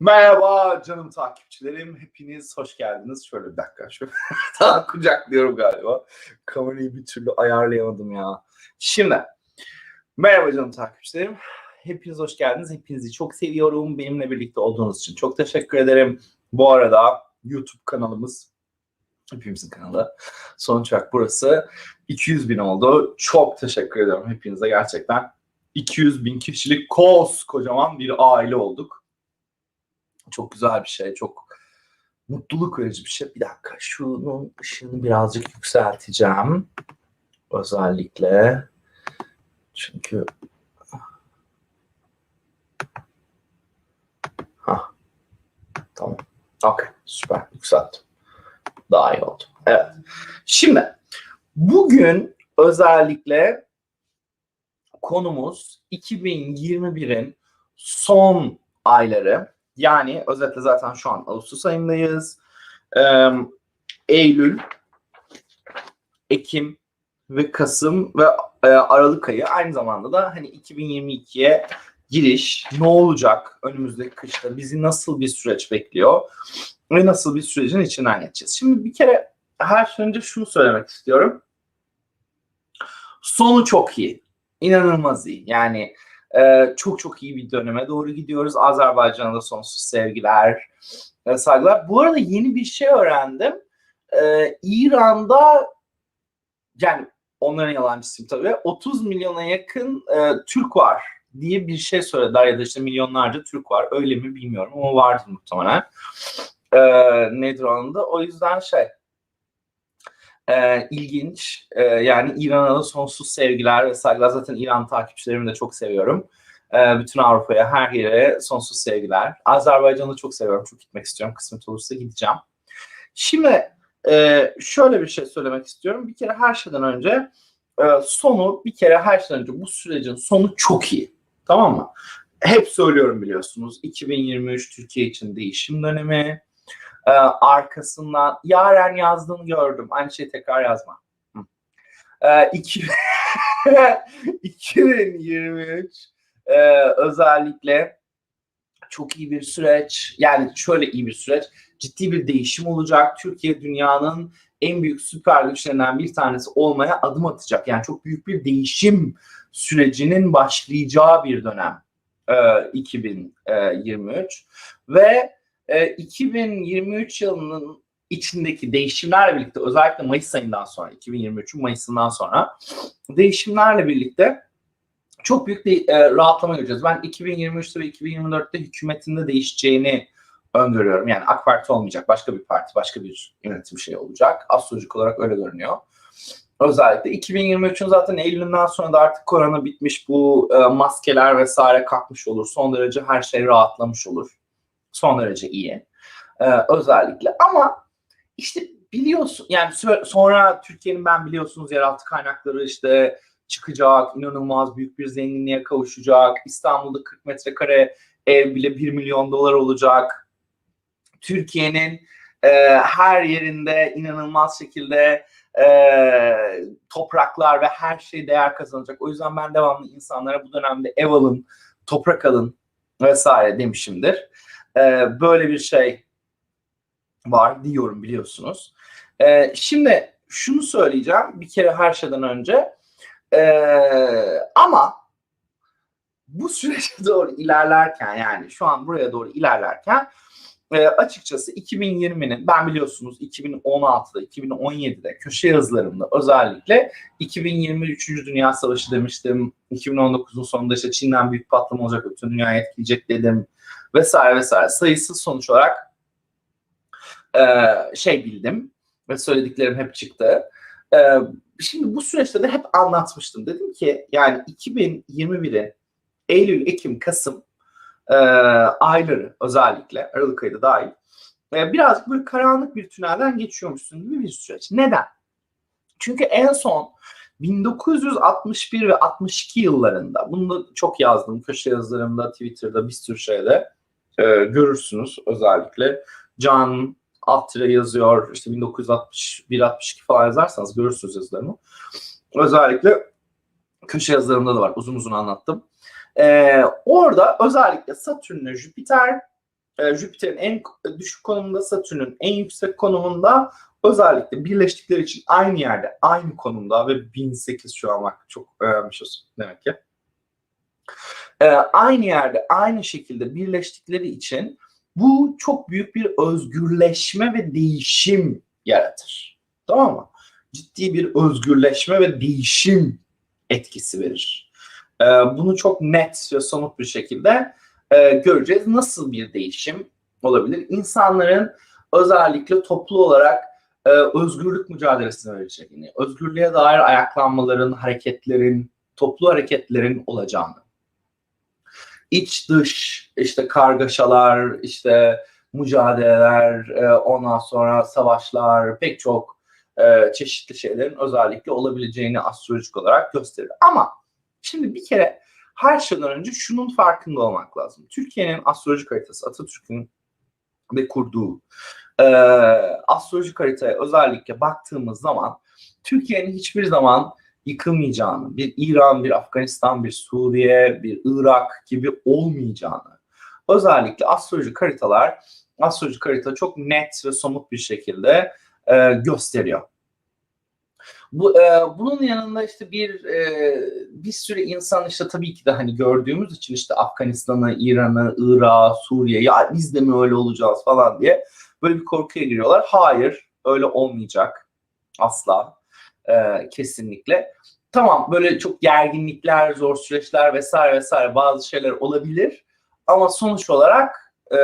Merhaba canım takipçilerim. Hepiniz hoş geldiniz. Şöyle bir dakika. Şöyle daha kucaklıyorum galiba. Kamerayı bir türlü ayarlayamadım ya. Şimdi merhaba canım takipçilerim. Hepiniz hoş geldiniz. Hepinizi çok seviyorum. Benimle birlikte olduğunuz için çok teşekkür ederim. Bu arada YouTube kanalımız hepimizin kanalı. Sonuç olarak burası 200 bin oldu. Çok teşekkür ederim hepinize gerçekten. 200 bin kişilik kocaman bir aile olduk. Çok güzel bir şey. Çok mutluluk verici bir şey. Bir dakika şunun ışığını birazcık yükselteceğim. Özellikle. Çünkü ha tamam. Okey. Süper. Yükselttim. Daha iyi oldu. Evet. Şimdi bugün özellikle konumuz 2021'in son ayları. Yani özetle zaten şu an Ağustos ayındayız. Ee, Eylül, Ekim ve Kasım ve e, Aralık ayı aynı zamanda da hani 2022'ye giriş ne olacak önümüzdeki kışta bizi nasıl bir süreç bekliyor ve nasıl bir sürecin içinden geçeceğiz. Şimdi bir kere her şey önce şunu söylemek istiyorum. Sonu çok iyi. İnanılmaz iyi. Yani ee, çok çok iyi bir döneme doğru gidiyoruz. Azerbaycan'a da sonsuz sevgiler, e, saygılar. Bu arada yeni bir şey öğrendim. Ee, İran'da yani onların yalancısıyım tabii. 30 milyona yakın e, Türk var diye bir şey söylediler ya da işte milyonlarca Türk var. Öyle mi bilmiyorum ama vardır muhtemelen. Ee, nedir onun da? O yüzden şey e, ilginç. E, yani İran'a da sonsuz sevgiler ve saygılar. Zaten İran takipçilerimi de çok seviyorum. E, bütün Avrupa'ya, her yere sonsuz sevgiler. Azerbaycan'ı çok seviyorum. Çok gitmek istiyorum. Kısmet olursa gideceğim. Şimdi e, şöyle bir şey söylemek istiyorum. Bir kere her şeyden önce e, sonu, bir kere her şeyden önce bu sürecin sonu çok iyi. Tamam mı? Hep söylüyorum biliyorsunuz. 2023 Türkiye için değişim dönemi e, arkasından Yaren yazdığını gördüm. Aynı şeyi tekrar yazma. E, iki, 2023 e, özellikle çok iyi bir süreç. Yani şöyle iyi bir süreç. Ciddi bir değişim olacak. Türkiye dünyanın en büyük süper güçlerinden bir tanesi olmaya adım atacak. Yani çok büyük bir değişim sürecinin başlayacağı bir dönem e, 2023 ve e, 2023 yılının içindeki değişimlerle birlikte özellikle Mayıs ayından sonra 2023'ün Mayıs'ından sonra değişimlerle birlikte çok büyük bir e, rahatlama göreceğiz. Ben 2023'te ve 2024'te hükümetinde değişeceğini öngörüyorum. Yani AK Parti olmayacak. Başka bir parti, başka bir yönetim şey olacak. Astrolojik olarak öyle görünüyor. Özellikle 2023'ün zaten Eylül'ünden sonra da artık korona bitmiş. Bu e, maskeler vesaire kalkmış olur. Son derece her şey rahatlamış olur son derece iyi. Ee, özellikle ama işte biliyorsun yani sonra Türkiye'nin ben biliyorsunuz yeraltı kaynakları işte çıkacak, inanılmaz büyük bir zenginliğe kavuşacak. İstanbul'da 40 metrekare ev bile 1 milyon dolar olacak. Türkiye'nin e, her yerinde inanılmaz şekilde e, topraklar ve her şey değer kazanacak. O yüzden ben devamlı insanlara bu dönemde ev alın, toprak alın vesaire demişimdir. Ee, böyle bir şey var diyorum biliyorsunuz. E, şimdi şunu söyleyeceğim bir kere her şeyden önce e, ama bu sürece doğru ilerlerken yani şu an buraya doğru ilerlerken e, açıkçası 2020'nin ben biliyorsunuz 2016'da 2017'de köşe yazılarımda özellikle 2023. Dünya Savaşı demiştim. 2019'un sonunda işte Çin'den büyük patlama olacak bütün dünyayı etkileyecek dedim vesaire vesaire sayısız sonuç olarak e, şey bildim ve söylediklerim hep çıktı. E, şimdi bu süreçte de hep anlatmıştım. Dedim ki yani 2021'in Eylül, Ekim, Kasım e, ayları özellikle Aralık ayı da dahil e, birazcık böyle karanlık bir tünelden geçiyormuşsun gibi bir süreç. Neden? Çünkü en son 1961 ve 62 yıllarında bunu da çok yazdım köşe yazılarımda, Twitter'da bir sürü şeyde e, görürsünüz özellikle. Can alt yazıyor işte 1961-62 falan yazarsanız görürsünüz yazılarımı. Özellikle köşe yazılarımda da var uzun uzun anlattım. Ee, orada özellikle Satürn ile Jüpiter e, Jüpiter'in en düşük konumunda, Satürn'ün en yüksek konumunda özellikle birleştikleri için aynı yerde, aynı konumda ve 1008 şu an bak çok öğrenmişiz demek ki. E, aynı yerde, aynı şekilde birleştikleri için bu çok büyük bir özgürleşme ve değişim yaratır. Tamam mı? Ciddi bir özgürleşme ve değişim etkisi verir. E, bunu çok net ve somut bir şekilde e, göreceğiz. Nasıl bir değişim olabilir? İnsanların özellikle toplu olarak e, özgürlük mücadelesine verecekini, özgürlüğe dair ayaklanmaların, hareketlerin, toplu hareketlerin olacağını, iç dış işte kargaşalar, işte mücadeleler, e, ondan sonra savaşlar, pek çok e, çeşitli şeylerin özellikle olabileceğini astrolojik olarak gösterir. Ama şimdi bir kere her şeyden önce şunun farkında olmak lazım. Türkiye'nin astrolojik haritası, Atatürk'ün ve kurduğu e, astrolojik haritaya özellikle baktığımız zaman Türkiye'nin hiçbir zaman yıkılmayacağını, bir İran, bir Afganistan, bir Suriye, bir Irak gibi olmayacağını özellikle astrolojik haritalar, astrolojik harita çok net ve somut bir şekilde e, gösteriyor. Bu e, bunun yanında işte bir e, bir sürü insan işte tabii ki de hani gördüğümüz için işte Afganistan'ı, İran'ı, Irak'ı, Suriye ya biz de mi öyle olacağız falan diye böyle bir korkuya giriyorlar. Hayır, öyle olmayacak asla e, kesinlikle. Tamam böyle çok gerginlikler, zor süreçler vesaire vesaire bazı şeyler olabilir ama sonuç olarak e,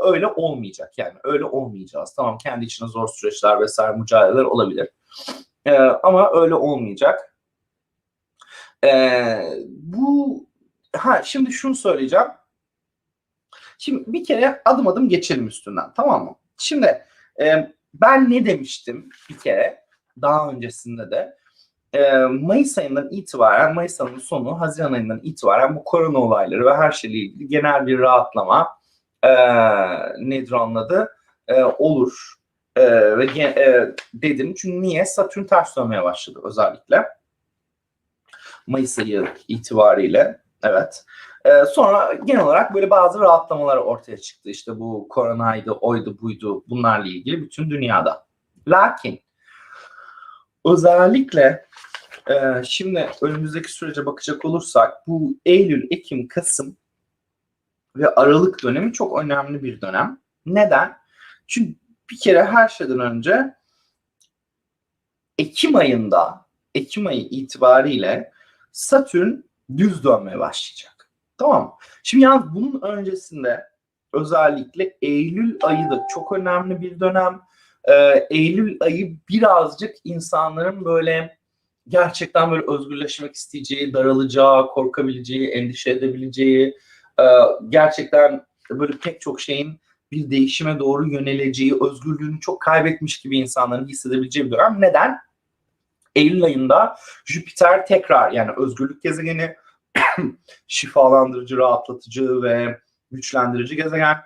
öyle olmayacak yani öyle olmayacağız. Tamam kendi içinde zor süreçler vesaire mücadeleler olabilir. E, ama öyle olmayacak. E, bu ha şimdi şunu söyleyeceğim. Şimdi bir kere adım adım geçelim üstünden tamam mı? Şimdi e, ben ne demiştim bir kere daha öncesinde de e, Mayıs ayından itibaren Mayıs ayının sonu Haziran ayından itibaren bu korona olayları ve her şeyle ilgili genel bir rahatlama e, nedir onun adı e, olur e, ve e, dedim çünkü niye Satürn ters dönmeye başladı özellikle Mayıs ayı itibariyle evet. Ee, sonra genel olarak böyle bazı rahatlamalar ortaya çıktı. İşte bu koronaydı, oydu, buydu bunlarla ilgili bütün dünyada. Lakin özellikle e, şimdi önümüzdeki sürece bakacak olursak bu Eylül, Ekim, Kasım ve Aralık dönemi çok önemli bir dönem. Neden? Çünkü bir kere her şeyden önce Ekim ayında, Ekim ayı itibariyle Satürn düz dönmeye başlayacak. Tamam Şimdi yalnız bunun öncesinde özellikle Eylül ayı da çok önemli bir dönem. Ee, Eylül ayı birazcık insanların böyle gerçekten böyle özgürleşmek isteyeceği, daralacağı, korkabileceği, endişe edebileceği, e, gerçekten böyle pek çok şeyin bir değişime doğru yöneleceği, özgürlüğünü çok kaybetmiş gibi insanların hissedebileceği bir dönem. Neden? Eylül ayında Jüpiter tekrar yani özgürlük gezegeni, şifalandırıcı, rahatlatıcı ve güçlendirici gezegen.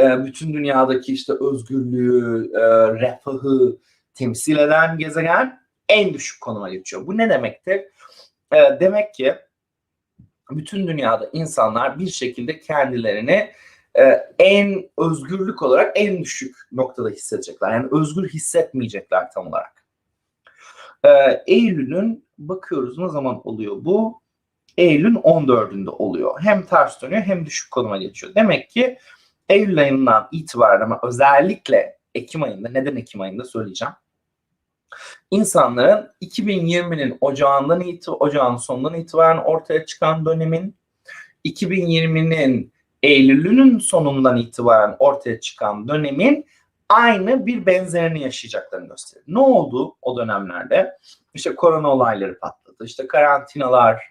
E, bütün dünyadaki işte özgürlüğü, e, refahı temsil eden gezegen en düşük konuma geçiyor. Bu ne demektir? E, demek ki bütün dünyada insanlar bir şekilde kendilerini en özgürlük olarak en düşük noktada hissedecekler. Yani özgür hissetmeyecekler tam olarak. Eylül'ün bakıyoruz ne zaman oluyor bu? Eylül'ün 14'ünde oluyor. Hem ters dönüyor hem düşük konuma geçiyor. Demek ki Eylül ayından itibaren ama özellikle Ekim ayında, neden Ekim ayında söyleyeceğim. İnsanların 2020'nin ocağından itibaren, ocağın sonundan itibaren ortaya çıkan dönemin 2020'nin Eylül'ünün sonundan itibaren ortaya çıkan dönemin aynı bir benzerini yaşayacaklarını gösteriyor. Ne oldu o dönemlerde? İşte korona olayları patladı. İşte karantinalar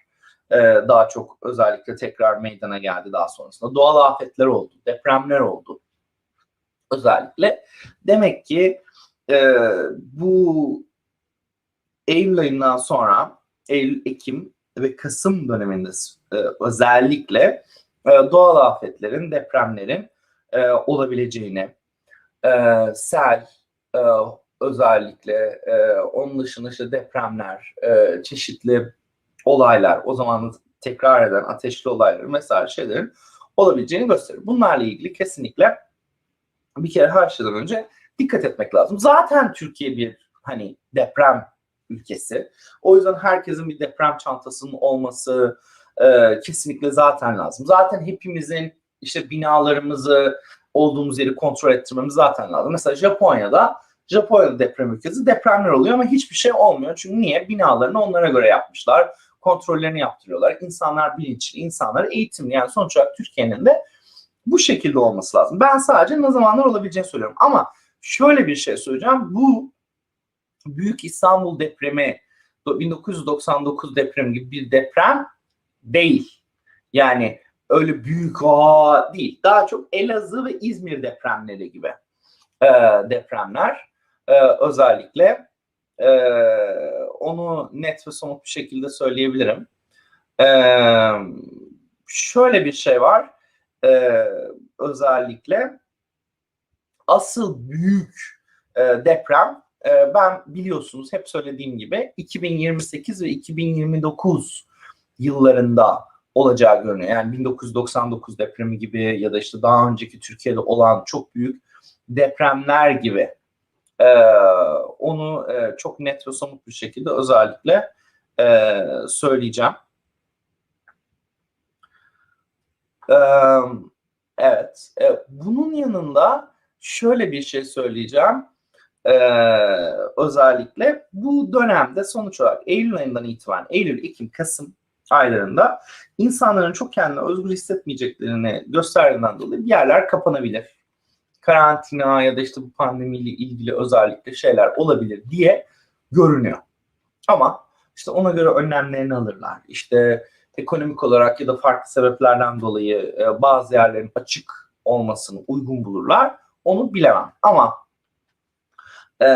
e, daha çok özellikle tekrar meydana geldi daha sonrasında. Doğal afetler oldu, depremler oldu. Özellikle. Demek ki e, bu Eylül ayından sonra Eylül, Ekim ve Kasım döneminde e, özellikle e, doğal afetlerin, depremlerin e, olabileceğini, e, sel e, özellikle e, onun dışında işte depremler, e, çeşitli olaylar, o zaman tekrar eden ateşli olaylar mesela şeylerin olabileceğini gösterir. Bunlarla ilgili kesinlikle bir kere her şeyden önce dikkat etmek lazım. Zaten Türkiye bir hani deprem ülkesi. O yüzden herkesin bir deprem çantasının olması e, kesinlikle zaten lazım. Zaten hepimizin işte binalarımızı olduğumuz yeri kontrol ettirmemiz zaten lazım. Mesela Japonya'da Japonya'da deprem ülkesi depremler oluyor ama hiçbir şey olmuyor. Çünkü niye? Binalarını onlara göre yapmışlar. Kontrollerini yaptırıyorlar. İnsanlar bilinçli, insanlar eğitimli. Yani sonuç olarak Türkiye'nin de bu şekilde olması lazım. Ben sadece ne zamanlar olabileceğini söylüyorum. Ama şöyle bir şey söyleyeceğim. Bu Büyük İstanbul depremi 1999 depremi gibi bir deprem değil. Yani öyle büyük aa değil. Daha çok Elazığ ve İzmir depremleri gibi e, depremler. E, özellikle e, onu net ve somut bir şekilde söyleyebilirim. E, şöyle bir şey var. E, özellikle asıl büyük e, deprem e, ben biliyorsunuz hep söylediğim gibi 2028 ve 2029 yıllarında olacağı görünüyor. Yani 1999 depremi gibi ya da işte daha önceki Türkiye'de olan çok büyük depremler gibi e, onu e, çok net ve somut bir şekilde özellikle e, söyleyeceğim. E, evet. E, bunun yanında şöyle bir şey söyleyeceğim. E, özellikle bu dönemde sonuç olarak Eylül ayından itibaren Eylül, Ekim, Kasım aylarında insanların çok kendini özgür hissetmeyeceklerini gösterdiğinden dolayı bir yerler kapanabilir. Karantina ya da işte bu pandemiyle ilgili özellikle şeyler olabilir diye görünüyor. Ama işte ona göre önlemlerini alırlar. İşte ekonomik olarak ya da farklı sebeplerden dolayı e, bazı yerlerin açık olmasını uygun bulurlar. Onu bilemem. Ama e,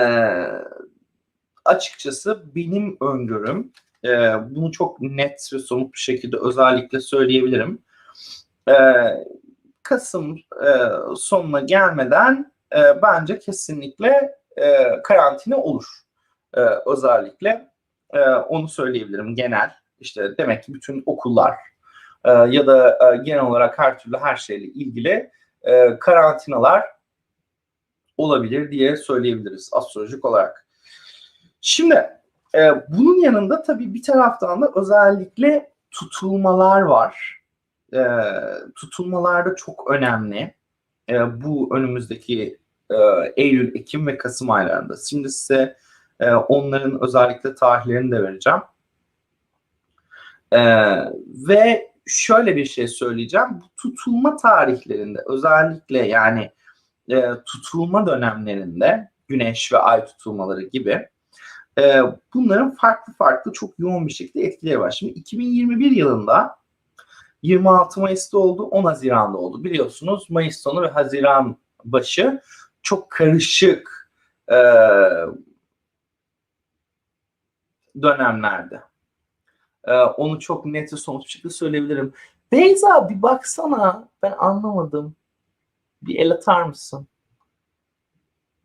açıkçası benim öngörüm e, bunu çok net ve somut bir şekilde özellikle söyleyebilirim. E, Kasım e, sonuna gelmeden e, bence kesinlikle e, karantina olur. E, özellikle e, onu söyleyebilirim genel. İşte demek ki bütün okullar e, ya da e, genel olarak her türlü her şeyle ilgili e, karantinalar olabilir diye söyleyebiliriz astrolojik olarak. Şimdi e, bunun yanında tabii bir taraftan da özellikle tutulmalar var. E, tutulmalar da çok önemli. E, bu önümüzdeki e, Eylül, Ekim ve Kasım aylarında. Şimdi size e, onların özellikle tarihlerini de vereceğim. E, ve şöyle bir şey söyleyeceğim. Bu tutulma tarihlerinde özellikle yani e, tutulma dönemlerinde güneş ve ay tutulmaları gibi e, bunların farklı farklı çok yoğun bir şekilde etkileri var. Şimdi 2021 yılında 26 Mayıs'ta oldu, 10 Haziran'da oldu. Biliyorsunuz Mayıs sonu ve Haziran başı çok karışık e, dönemlerde. E, onu çok net ve somut bir şekilde söyleyebilirim. Beyza bir baksana ben anlamadım. Bir el atar mısın?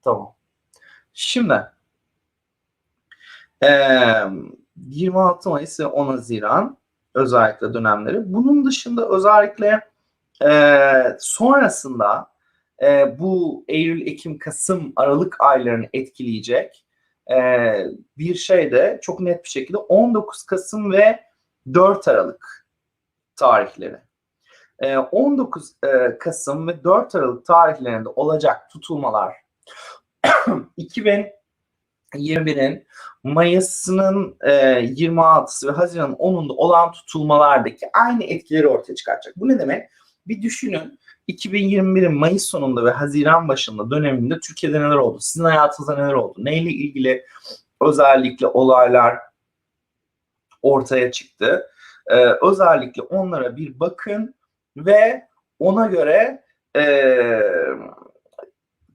Tamam. Şimdi e, 26 Mayıs ve 10 Haziran özellikle dönemleri. Bunun dışında özellikle e, sonrasında e, bu Eylül, Ekim, Kasım, Aralık aylarını etkileyecek e, bir şey de çok net bir şekilde 19 Kasım ve 4 Aralık tarihleri. 19 e, e, Kasım ve 4 Aralık tarihlerinde olacak tutulmalar 2021'in Mayıs'ının e, 26'sı ve Haziran'ın 10'unda olan tutulmalardaki aynı etkileri ortaya çıkaracak. Bu ne demek? Bir düşünün 2021'in Mayıs sonunda ve Haziran başında döneminde Türkiye'de neler oldu? Sizin hayatınızda neler oldu? Neyle ilgili özellikle olaylar ortaya çıktı? Ee, özellikle onlara bir bakın ve ona göre e,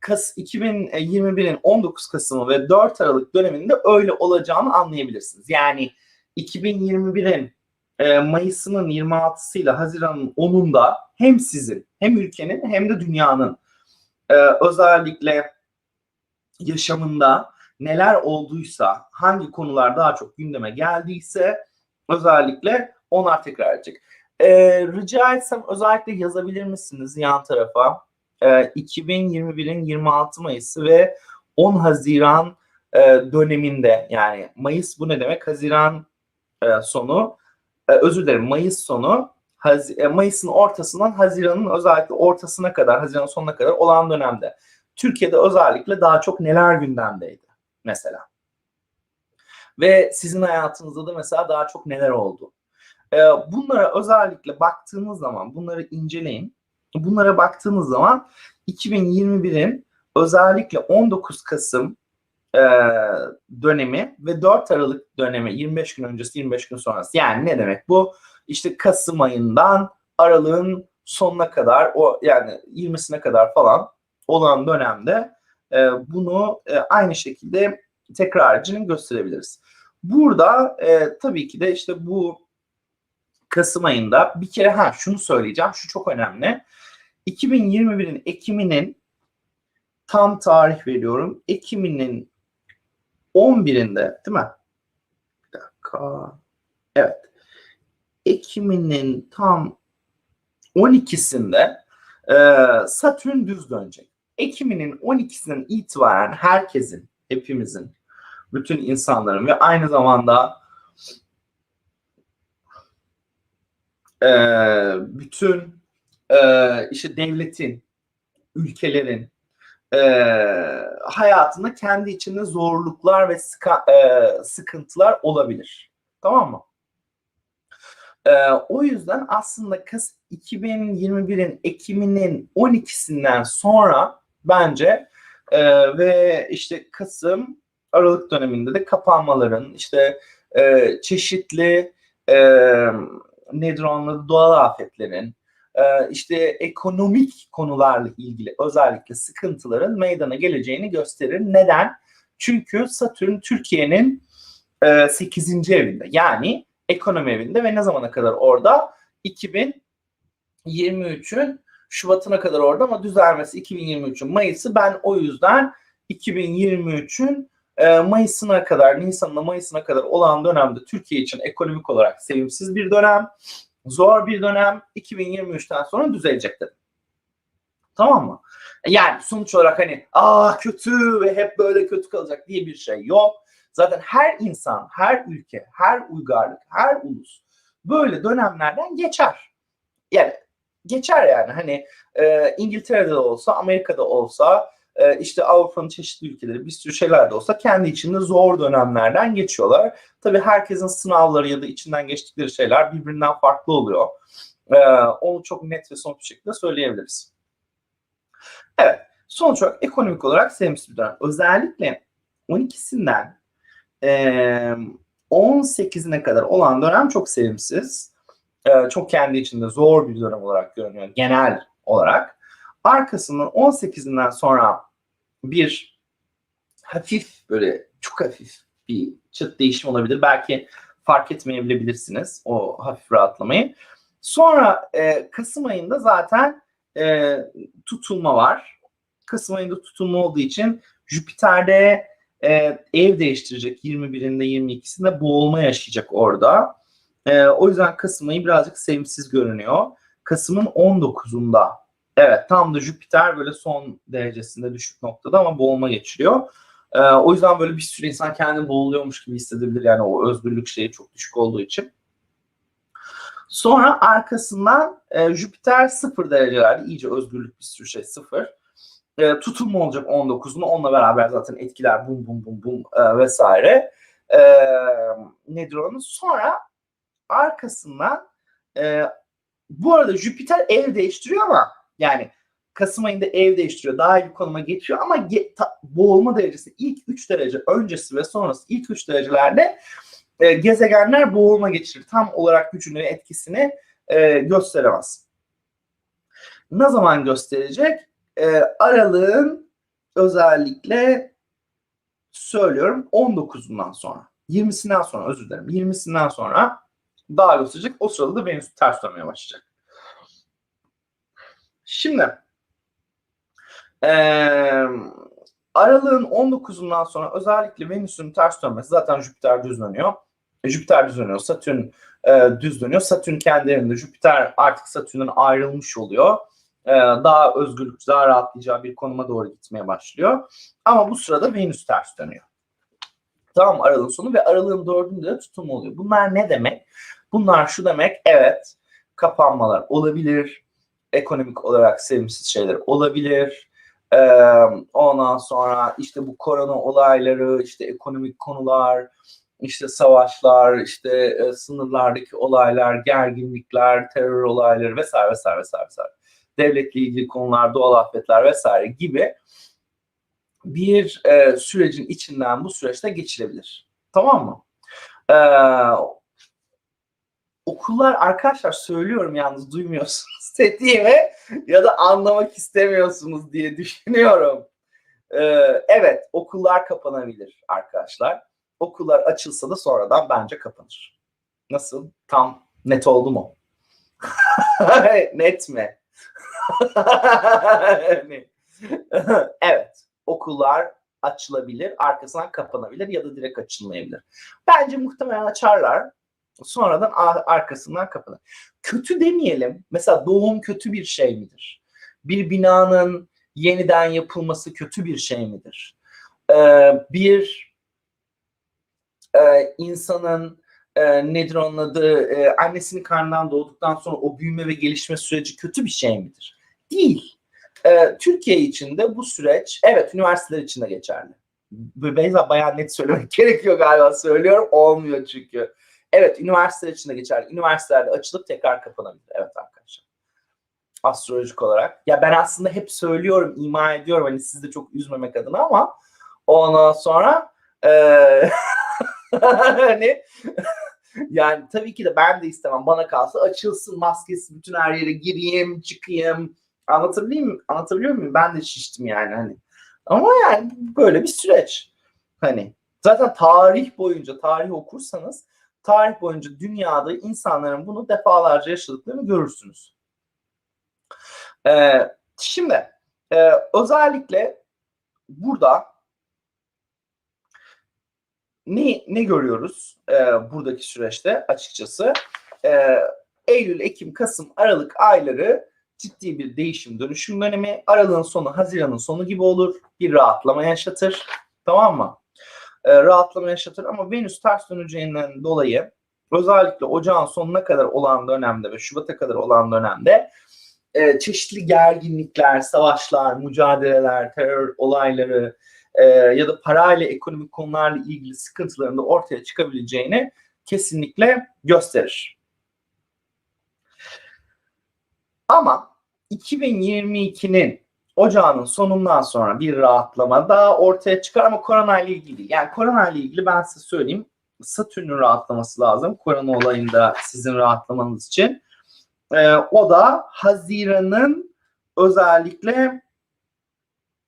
Kas 2021'in 19 Kasım'ı ve 4 Aralık döneminde öyle olacağını anlayabilirsiniz. Yani 2021'in e, Mayıs'ının 26'sıyla Haziran'ın 10'unda hem sizin hem ülkenin hem de dünyanın e, özellikle yaşamında neler olduysa, hangi konular daha çok gündeme geldiyse özellikle onlar tekrar edecek. Ee, rica etsem özellikle yazabilir misiniz yan tarafa? Ee, 2021'in 26 Mayıs'ı ve 10 Haziran e, döneminde yani Mayıs bu ne demek? Haziran e, sonu e, özür dilerim Mayıs sonu e, Mayıs'ın ortasından Haziran'ın özellikle ortasına kadar Haziran'ın sonuna kadar olan dönemde Türkiye'de özellikle daha çok neler gündemdeydi mesela. Ve sizin hayatınızda da mesela daha çok neler oldu? Ee, bunlara özellikle baktığınız zaman, bunları inceleyin. Bunlara baktığınız zaman 2021'in özellikle 19 Kasım e, dönemi ve 4 Aralık dönemi 25 gün öncesi 25 gün sonrası. Yani ne demek bu? İşte Kasım ayından Aralık'ın sonuna kadar o yani 20'sine kadar falan olan dönemde e, bunu e, aynı şekilde tekrarcını gösterebiliriz. Burada e, tabii ki de işte bu Kasım ayında bir kere ha şunu söyleyeceğim. Şu çok önemli. 2021'in Ekim'inin tam tarih veriyorum. Ekim'inin 11'inde değil mi? Bir dakika. Evet. Ekim'inin tam 12'sinde e, Satürn düz dönecek. Ekim'inin 12'sinden itibaren herkesin, hepimizin, bütün insanların ve aynı zamanda e, bütün e, işte devletin, ülkelerin e, hayatında kendi içinde zorluklar ve sıka, e, sıkıntılar olabilir. Tamam mı? E, o yüzden aslında Kas 2021'in Ekim'inin 12'sinden sonra bence e, ve işte Kasım Aralık döneminde de kapanmaların işte e, çeşitli e, nedir onun doğal afetlerin e, işte ekonomik konularla ilgili özellikle sıkıntıların meydana geleceğini gösterir. Neden? Çünkü Satürn Türkiye'nin e, 8. evinde yani ekonomi evinde ve ne zamana kadar orada? 2023'ün Şubat'ına kadar orada ama düzelmesi 2023'ün Mayıs'ı. Ben o yüzden 2023'ün e, Mayıs'ına kadar, Nisan'la Mayıs'ına kadar olan dönemde Türkiye için ekonomik olarak sevimsiz bir dönem, zor bir dönem. 2023'ten sonra düzelecek dedim. Tamam mı? Yani sonuç olarak hani aa kötü ve hep böyle kötü kalacak diye bir şey yok. Zaten her insan, her ülke, her uygarlık, her ulus böyle dönemlerden geçer. Yani geçer yani hani e, İngiltere'de de olsa, Amerika'da olsa, e, işte Avrupa'nın çeşitli ülkeleri bir sürü şeyler de olsa kendi içinde zor dönemlerden geçiyorlar. Tabii herkesin sınavları ya da içinden geçtikleri şeyler birbirinden farklı oluyor. E, onu çok net ve somut bir şekilde söyleyebiliriz. Evet, sonuç olarak ekonomik olarak sevimsiz bir dönem. Özellikle 12'sinden e, 18'ine kadar olan dönem çok sevimsiz. Çok kendi içinde zor bir dönem olarak görünüyor genel olarak. Arkasından 18'inden sonra bir hafif böyle çok hafif bir çıt değişim olabilir. Belki fark etmeyebilirsiniz o hafif rahatlamayı. Sonra e, Kasım ayında zaten e, tutulma var. Kasım ayında tutulma olduğu için Jüpiter'de e, ev değiştirecek 21'inde 22'sinde boğulma yaşayacak orada. E, o yüzden Kasım ayı birazcık sevimsiz görünüyor. Kasım'ın 19'unda evet tam da Jüpiter böyle son derecesinde düşük noktada ama boğulma geçiriyor. E, o yüzden böyle bir sürü insan kendini boğuluyormuş gibi hissedebilir yani o özgürlük şeyi çok düşük olduğu için. Sonra arkasından e, Jüpiter sıfır derecelerde iyice özgürlük bir sürü şey sıfır. E, tutulma olacak 19'unda onunla beraber zaten etkiler bum bum bum bum e, vesaire. E, nedir onun? Sonra arkasından e, bu arada Jüpiter ev değiştiriyor ama yani Kasım ayında ev değiştiriyor. Daha iyi bir konuma geçiyor ama ge- ta- boğulma derecesi ilk 3 derece öncesi ve sonrası ilk 3 derecelerde e, gezegenler boğulma geçirir. Tam olarak gücünü etkisini e, gösteremez. Ne zaman gösterecek? E, aralığın özellikle söylüyorum 19'undan sonra. 20'sinden sonra özür dilerim. 20'sinden sonra daha gösterecek. O sırada da Venüs ters dönmeye başlayacak. Şimdi e, aralığın 19'undan sonra özellikle Venüs'ün ters dönmesi zaten Jüpiter düz dönüyor. Jüpiter düz dönüyor, Satürn e, düz dönüyor. Satürn kendi evinde, Jüpiter artık Satürn'den ayrılmış oluyor. E, daha özgürlük, daha rahatlayacağı bir konuma doğru gitmeye başlıyor. Ama bu sırada Venüs ters dönüyor. Tamam aralığın sonu ve aralığın dördünde de tutum oluyor. Bunlar ne demek? Bunlar şu demek, evet kapanmalar olabilir, ekonomik olarak sevimsiz şeyler olabilir. Ee, ondan sonra işte bu korona olayları, işte ekonomik konular, işte savaşlar, işte e, sınırlardaki olaylar, gerginlikler, terör olayları vesaire vesaire vesaire. vesaire. Devletle ilgili konular, doğal afetler vesaire gibi bir e, sürecin içinden bu süreçte geçilebilir. Tamam mı? Ee, okullar arkadaşlar söylüyorum yalnız duymuyorsunuz dediğimi ya da anlamak istemiyorsunuz diye düşünüyorum. Ee, evet okullar kapanabilir arkadaşlar. Okullar açılsa da sonradan bence kapanır. Nasıl? Tam net oldu mu? net mi? evet okullar açılabilir, arkasından kapanabilir ya da direkt açılmayabilir. Bence muhtemelen açarlar. Sonradan arkasından kapanır. Kötü demeyelim. Mesela doğum kötü bir şey midir? Bir binanın yeniden yapılması kötü bir şey midir? Ee, bir e, insanın e, nedir onun adı e, annesinin karnından doğduktan sonra o büyüme ve gelişme süreci kötü bir şey midir? Değil. E, Türkiye için de bu süreç evet üniversiteler için de geçerli. Beyza bayağı net söylemek gerekiyor galiba söylüyorum olmuyor çünkü. Evet üniversiteler için de geçerli. Üniversitelerde açılıp tekrar kapanabilir. Evet arkadaşlar. Astrolojik olarak. Ya ben aslında hep söylüyorum, ima ediyorum hani sizi de çok üzmemek adına ama ondan sonra e, hani yani tabii ki de ben de istemem bana kalsa açılsın maskesi bütün her yere gireyim çıkayım anlatabiliyor muyum? Anlatabiliyor muyum? Ben de şiştim yani hani. Ama yani böyle bir süreç. Hani zaten tarih boyunca tarih okursanız tarih boyunca dünyada insanların bunu defalarca yaşadıklarını görürsünüz. Ee, şimdi e, özellikle burada ne, ne görüyoruz e, buradaki süreçte açıkçası? E, Eylül, Ekim, Kasım, Aralık ayları ciddi bir değişim dönüşüm dönemi. Aralığın sonu Haziran'ın sonu gibi olur. Bir rahatlama yaşatır. Tamam mı? E, rahatlama yaşatır ama Venüs ters döneceğinden dolayı özellikle ocağın sonuna kadar olan dönemde ve Şubat'a kadar olan dönemde e, çeşitli gerginlikler, savaşlar, mücadeleler, terör olayları e, ya da parayla ekonomik konularla ilgili sıkıntıların da ortaya çıkabileceğini kesinlikle gösterir. Ama 2022'nin ocağının sonundan sonra bir rahatlama daha ortaya çıkar ama korona ile ilgili. Yani korona ile ilgili ben size söyleyeyim. Satürn'ün rahatlaması lazım. Korona olayında sizin rahatlamanız için. Ee, o da Haziran'ın özellikle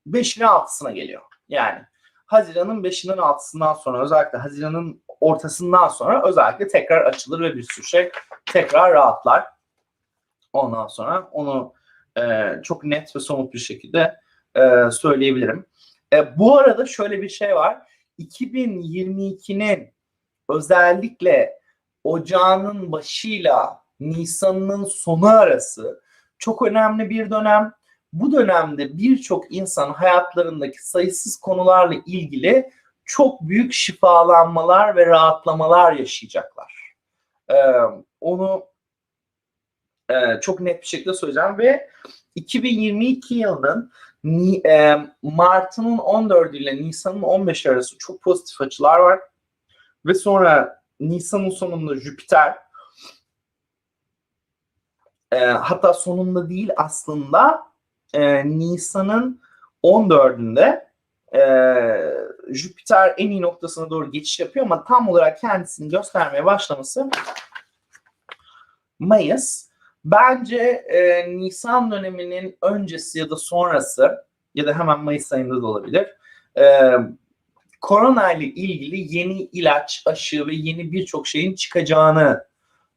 5'ine 6'sına geliyor. Yani Haziran'ın 5'inden 6'sından sonra özellikle Haziran'ın ortasından sonra özellikle tekrar açılır ve bir sürü şey tekrar rahatlar. Ondan sonra onu e, çok net ve somut bir şekilde e, söyleyebilirim. E, bu arada şöyle bir şey var. 2022'nin özellikle ocağının başıyla Nisan'ın sonu arası çok önemli bir dönem. Bu dönemde birçok insan hayatlarındaki sayısız konularla ilgili çok büyük şifalanmalar ve rahatlamalar yaşayacaklar. Ee, onu e, çok net bir şekilde söyleyeceğim ve 2022 yılının e, Mart'ın 14 ile Nisan'ın 15 arası çok pozitif açılar var. Ve sonra Nisan'ın sonunda Jüpiter e, hatta sonunda değil aslında e, Nisan'ın 14'ünde e, Jüpiter en iyi noktasına doğru geçiş yapıyor ama tam olarak kendisini göstermeye başlaması Mayıs. Bence e, Nisan döneminin öncesi ya da sonrası ya da hemen Mayıs ayında da olabilir. E, korona ile ilgili yeni ilaç, aşı ve yeni birçok şeyin çıkacağını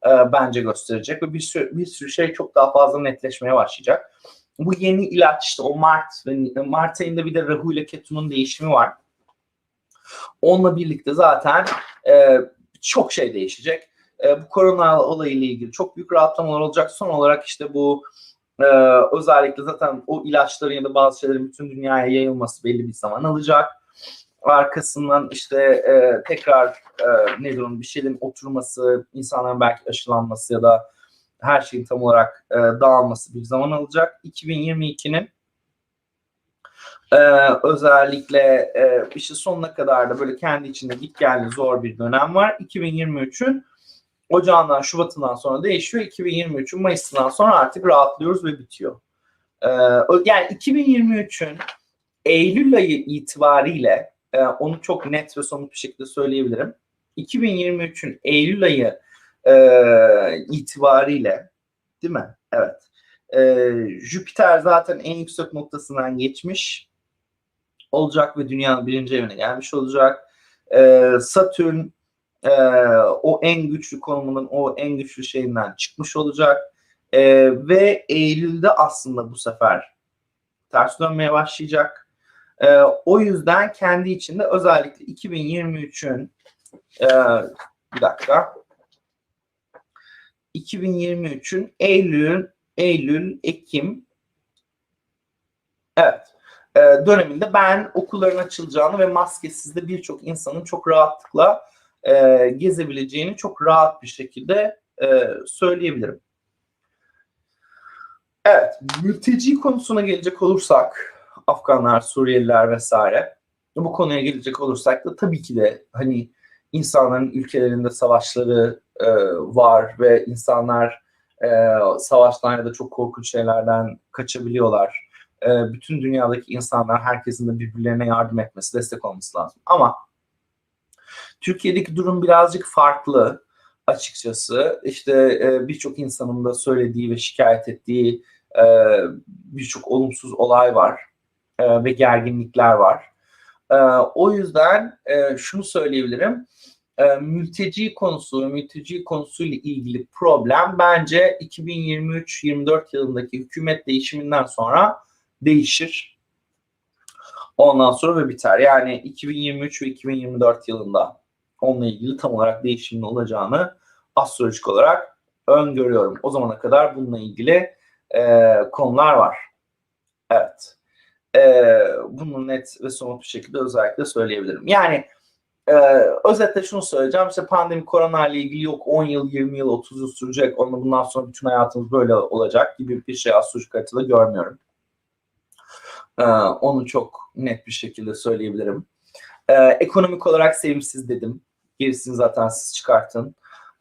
e, bence gösterecek ve bir sürü, bir sürü şey çok daha fazla netleşmeye başlayacak. Bu yeni ilaç işte o Mart ve Mart ayında bir de Rahu ile Ketu'nun değişimi var. Onunla birlikte zaten e, çok şey değişecek. E, bu korona olayıyla ilgili çok büyük rahatlamalar olacak. Son olarak işte bu e, özellikle zaten o ilaçların ya da bazı şeylerin bütün dünyaya yayılması belli bir zaman alacak. Arkasından işte e, tekrar e, nedir onun bir şeylerin oturması, insanların belki aşılanması ya da her şeyin tam olarak e, dağılması bir zaman alacak. 2022'nin e, özellikle e, işte sonuna kadar da böyle kendi içinde git geldi zor bir dönem var. 2023'ün Ocağından, Şubat'ından sonra değişiyor. 2023'ün Mayıs'ından sonra artık rahatlıyoruz ve bitiyor. E, yani 2023'ün Eylül ayı itibariyle e, onu çok net ve somut bir şekilde söyleyebilirim. 2023'ün Eylül ayı e, itibariyle değil mi? Evet. E, Jüpiter zaten en yüksek noktasından geçmiş olacak ve dünyanın birinci evine gelmiş olacak. E, Satürn e, o en güçlü konumunun o en güçlü şeyinden çıkmış olacak. E, ve Eylül'de aslında bu sefer ters dönmeye başlayacak. E, o yüzden kendi içinde özellikle 2023'ün e, bir dakika 2023'ün Eylül, Eylül, Ekim evet e, döneminde ben okulların açılacağını ve maskesiz de birçok insanın çok rahatlıkla e, gezebileceğini çok rahat bir şekilde e, söyleyebilirim. Evet, mülteci konusuna gelecek olursak, Afganlar, Suriyeliler vesaire, bu konuya gelecek olursak da tabii ki de hani insanların ülkelerinde savaşları e, var ve insanlar e, savaştan ya da çok korkunç şeylerden kaçabiliyorlar. E, bütün dünyadaki insanlar herkesin de birbirlerine yardım etmesi, destek olması lazım. Ama Türkiye'deki durum birazcık farklı açıkçası. İşte e, birçok insanın da söylediği ve şikayet ettiği e, birçok olumsuz olay var e, ve gerginlikler var. E, o yüzden e, şunu söyleyebilirim. E, mülteci konusu, mülteci konusuyla ilgili problem bence 2023-24 yılındaki hükümet değişiminden sonra değişir. Ondan sonra ve biter. Yani 2023 ve 2024 yılında onunla ilgili tam olarak değişimin olacağını astrolojik olarak öngörüyorum. O zamana kadar bununla ilgili e, konular var. Evet. E, bunu net ve somut bir şekilde özellikle söyleyebilirim. Yani e, özetle şunu söyleyeceğim. İşte pandemi korona ile ilgili yok 10 yıl, 20 yıl, 30 yıl sürecek. Onunla bundan sonra bütün hayatımız böyle olacak gibi bir şey astrolojik haritada görmüyorum. E, onu çok net bir şekilde söyleyebilirim. E, ekonomik olarak sevimsiz dedim. Gerisini zaten siz çıkartın.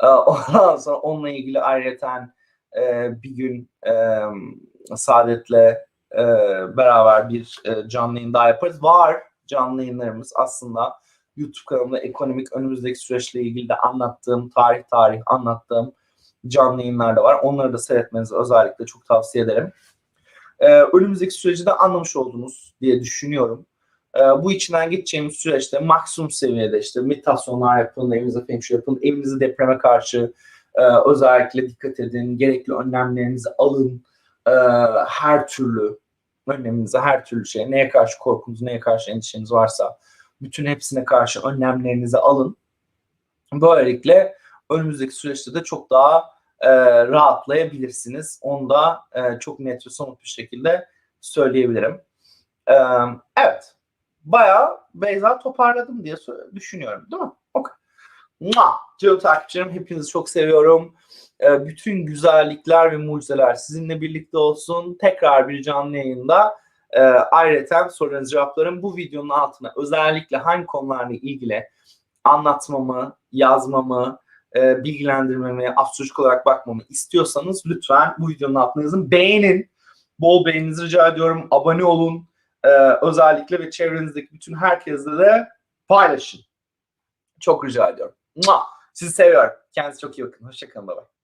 E, ondan sonra onunla ilgili ayrıca e, bir gün e, Saadet'le e, beraber bir e, canlı yayın daha yaparız. Var canlı yayınlarımız aslında YouTube kanalımda ekonomik önümüzdeki süreçle ilgili de anlattığım, tarih tarih anlattığım canlı yayınlar da var. Onları da seyretmenizi özellikle çok tavsiye ederim. Ee, önümüzdeki süreci de anlamış oldunuz diye düşünüyorum. Ee, bu içinden geçeceğimiz süreçte maksimum seviyede işte meditasyonlar yapın, evinize feng shui yapın, evinizi depreme karşı e, özellikle dikkat edin, gerekli önlemlerinizi alın. E, her türlü önleminizi, her türlü şey, neye karşı korkunuz, neye karşı endişeniz varsa bütün hepsine karşı önlemlerinizi alın. Böylelikle önümüzdeki süreçte de çok daha e, rahatlayabilirsiniz. Onu da e, çok net ve somut bir şekilde söyleyebilirim. E, evet. Bayağı Beyza toparladım diye düşünüyorum. Değil mi? Okay. Canım takipçilerim hepinizi çok seviyorum. E, bütün güzellikler ve mucizeler sizinle birlikte olsun. Tekrar bir canlı yayında e, ayrıca sorularınızı cevaplarım. Bu videonun altına özellikle hangi konularla ilgili anlatmamı, yazmamı, e, bilgilendirmemi, astrolojik olarak bakmamı istiyorsanız lütfen bu videonun altına yazın. Beğenin. Bol beğeninizi rica ediyorum. Abone olun. E, özellikle ve çevrenizdeki bütün herkesle de paylaşın. Çok rica ediyorum. Sizi seviyorum. Kendinize çok iyi bakın. Hoşçakalın. Bye bye.